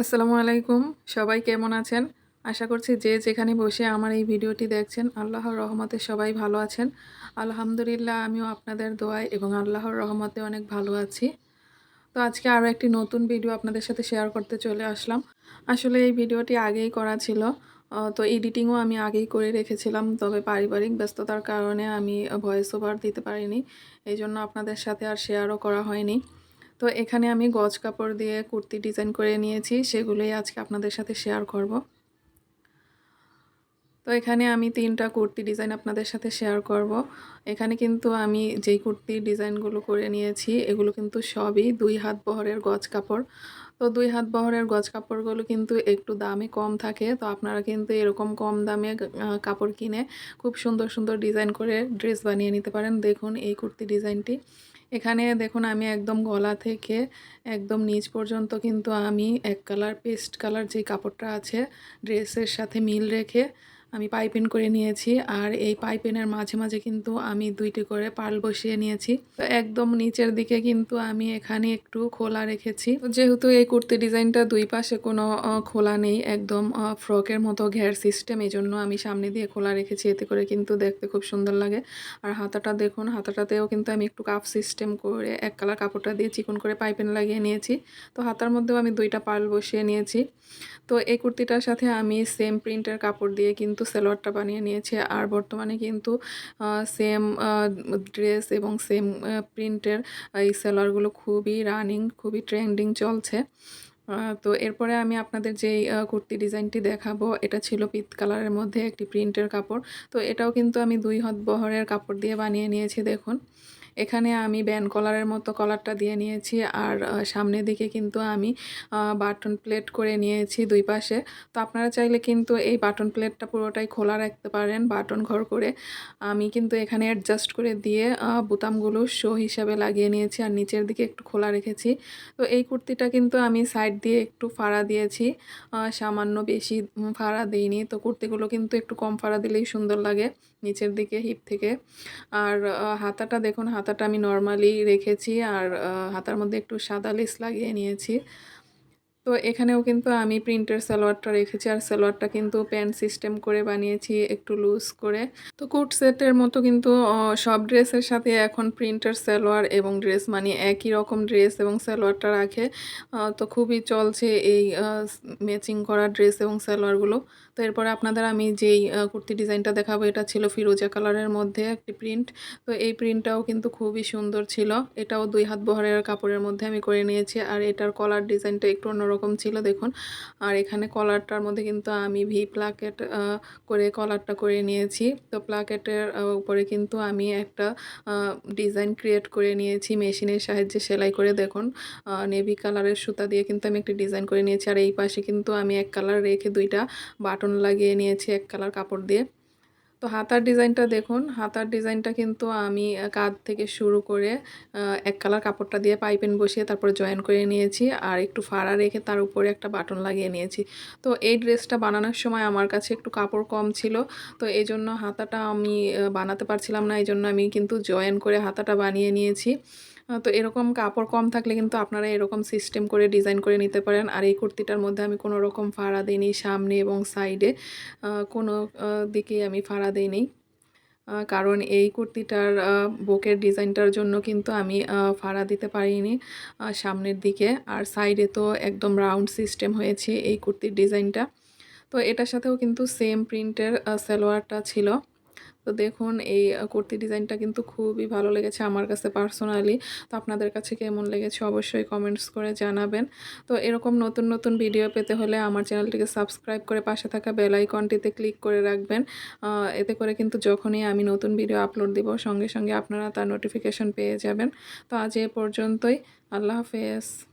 আসসালামু আলাইকুম। সবাই কেমন আছেন? আশা করছি যে যেখানে বসে আমার এই ভিডিওটি দেখছেন, আল্লাহর রহমতে সবাই ভালো আছেন। আলহামদুলিল্লাহ, আমিও আপনাদের দোয়ায় এবং আল্লাহর রহমতে অনেক ভালো আছি। তো আজকে আরও একটি নতুন ভিডিও আপনাদের সাথে শেয়ার করতে চলে আসলাম। আসলে এই ভিডিওটি আগেই করা ছিল। তো এডিটিংও আমি আগেই করে রেখেছিলাম, তবে পারিবারিক ব্যস্ততার কারণে আমি ভয়েস ওভার দিতে পারিনি। এই জন্য আপনাদের সাথে আর শেয়ারও করা হয়নি। তো এখানে আমি গজ কাপড় দিয়ে কুর্তি ডিজাইন করে নিয়েছি, সেগুলোই আজকে আপনাদের সাথে শেয়ার করব। তো এখানে আমি তিনটা কুর্তি ডিজাইন আপনাদের সাথে শেয়ার করব। এখানে কিন্তু আমি যেই কুর্তির ডিজাইনগুলো করে নিয়েছি, এগুলো কিন্তু সবই দুই হাত বহরের গজ কাপড়। তো দুই হাত বহরের গজ কাপড়গুলো কিন্তু একটু দামে কম থাকে, তো আপনারা কিন্তু এরকম কম দামে কাপড় কিনে খুব সুন্দর সুন্দর ডিজাইন করে ড্রেস বানিয়ে নিতে পারেন। দেখুন এই কুর্তি ডিজাইনটি। এখানে দেখুন আমি একদম গলা থেকে একদম নিচ পর্যন্ত কিন্তু আমি এক কালার, পেস্ট কালার যে কাপড়টা আছে ড্রেসের সাথে মিল রেখে আমি পাইপেন করে নিয়েছি আর এই পাইপেনের মাঝে মাঝে কিন্তু আমি দুইটি করে পাল বসিয়ে নিয়েছি। তো একদম নিচের দিকে কিন্তু আমি এখানে একটু খোলা রেখেছি। যেহেতু এই কুর্তি ডিজাইনটা দুই পাশে কোনো খোলা নেই, একদম ফ্রকের মতো ঘের সিস্টেম এই জন্য আমি সামনে দিয়ে খোলা রেখেছি। এতে করে কিন্তু দেখতে খুব সুন্দর লাগে। আর হাতাটা দেখুন, হাতাটাতেও কিন্তু আমি একটু কাপ সিস্টেম করে, এক কালার কাপড়টা দিয়ে চিকন করে পাইপেন লাগিয়ে নিয়েছি। তো হাতার মধ্যেও আমি দুইটা পাল বসিয়ে নিয়েছি। তো এই কুর্তিটার সাথে আমি সেম প্রিন্টের কাপড় দিয়ে কিন্তু সালোয়ারটা বানিয়ে নিয়েছি। আর বর্তমানে কিন্তু সেম ড্রেস এবং সেম প্রিন্টের এই সালোয়ারগুলো খুবই রানিং খুবই ট্রেন্ডিং চলছে। তো এরপরে আমি আপনাদের যেই কুর্তি ডিজাইনটি দেখাবো, এটা ছিল পিত কালারের মধ্যে একটি প্রিন্টের কাপড়। তো এটাও কিন্তু আমি দুই হাত বহরের কাপড় দিয়ে বানিয়ে নিয়েছি, দেখুন। এখানে আমি ব্যান কলারের মতো কলারটা দিয়ে নিয়েছি আর সামনের দিকে কিন্তু আমি বাটন প্লেট করে নিয়েছি দুই পাশে। তো আপনারা চাইলে কিন্তু এই বাটন প্লেটটা পুরোটাই খোলা রাখতে পারেন, বাটন ঘর করে। আমি কিন্তু এখানে অ্যাডজাস্ট করে দিয়ে বোতামগুলো শো হিসাবে লাগিয়ে নিয়েছি আর নিচের দিকে একটু খোলা রেখেছি। তো এই কুর্তিটা কিন্তু আমি সাইড দিয়ে একটু ফাড়া দিয়েছি সামান্য বেশি ফাড়া দিইনি। তো কুর্তিগুলো কিন্তু একটু কম ফাড়া দিলেই সুন্দর লাগে। নিচের দিকে হিপ থেকে। আর হাতাটা দেখুন, হাতাটা আমি নর্মালি রেখেছি। আর হাতার মধ্যে একটু সাদা লেস লাগিয়ে নিয়েছি। তো এখানেও কিন্তু আমি প্রিন্টের সালোয়ারটা রেখেছি আর সালোয়ারটা কিন্তু প্যান্ট সিস্টেম করে বানিয়েছি একটু লুজ করে। তো কোট সেটের মতো কিন্তু সব ড্রেসের সাথে এখন প্রিন্টের সালোয়ার এবং ড্রেস মানে একই রকম ড্রেস এবং সালোয়ারটা রাখে। তো খুবই চলছে এই ম্যাচিং করা ড্রেস এবং সালোয়ারগুলো তো এরপরে আপনাদের আমি যেই কুর্তি ডিজাইনটা দেখাবো, এটা ছিল ফিরোজা কালারের মধ্যে একটি প্রিন্ট তো এই প্রিন্টটাও কিন্তু খুবই সুন্দর ছিল। এটাও দুই হাত বহরের কাপড়ের মধ্যে আমি করে নিয়েছি আর এটার কলার ডিজাইনটা একটু অন্যরকম ছিল, দেখুন। আর এখানে কলারটার মধ্যে কিন্তু আমি ভি প্লাকেট করে কলারটা করে নিয়েছি। তো প্লাকেটের উপরে কিন্তু আমি একটা ডিজাইন ক্রিয়েট করে নিয়েছি মেশিনের সাহায্যে সেলাই করে, দেখুন। নেভি কালারের সুতা দিয়ে কিন্তু আমি একটি ডিজাইন করে নিয়েছি। আর এই পাশে কিন্তু আমি এক কালার রেখে দুইটা বাটন লাগিয়ে নিয়েছি, এক কালার কাপড় দিয়ে। তো হাতার ডিজাইনটা দেখুন, হাতার ডিজাইনটা কিন্তু আমি কাঁধ থেকে শুরু করে এক কালার কাপড়টা দিয়ে পাইপেন বসিয়ে তারপরে জয়েন করে নিয়েছি আর একটু ফাড়া রেখে তার উপরে একটা বাটন লাগিয়ে নিয়েছি। তো এই ড্রেসটা বানানোর সময় আমার কাছে একটু কাপড় কম ছিল, তো এই জন্য হাতাটা আমি বানাতে পারছিলাম না এই জন্য আমি কিন্তু জয়েন করে হাতাটা বানিয়ে নিয়েছি। তো এরকম কাপড় কম থাকলে কিন্তু আপনারা এরকম সিস্টেম করে ডিজাইন করে নিতে পারেন। আর এই কুর্তিটার মধ্যে আমি কোনো রকম ফাড়া দিইনি সামনে এবং সাইডে কোনো দিকেই আমি ফাড়া দিইনি। কারণ এই কুর্তিটার বুকের ডিজাইনটার জন্য কিন্তু আমি ফাড়া দিতে পারিনি সামনের দিকে। আর সাইডে তো একদম রাউন্ড সিস্টেম হয়েছে এই কুর্তির ডিজাইনটা তো এটার সাথেও কিন্তু সেম প্রিন্টের সালোয়ারটা ছিল। তো দেখুন, এই কুর্তি ডিজাইনটা কিন্তু খুবই ভালো লেগেছে আমার কাছে পার্সোনালি। তো আপনাদের কাছে কেমন লেগেছে অবশ্যই কমেন্টস করে জানাবেন। তো এরকম নতুন নতুন ভিডিও পেতে হলে আমার চ্যানেলটিকে সাবস্ক্রাইব করে পাশে থাকা বেল আইকনটিতে ক্লিক করে রাখবেন। এতে করে কিন্তু যখনই আমি নতুন ভিডিও আপলোড দিব, সঙ্গে সঙ্গে আপনারা তার নোটিফিকেশন পেয়ে যাবেন। তো আজ এ পর্যন্তই। আল্লাহ হাফেজ।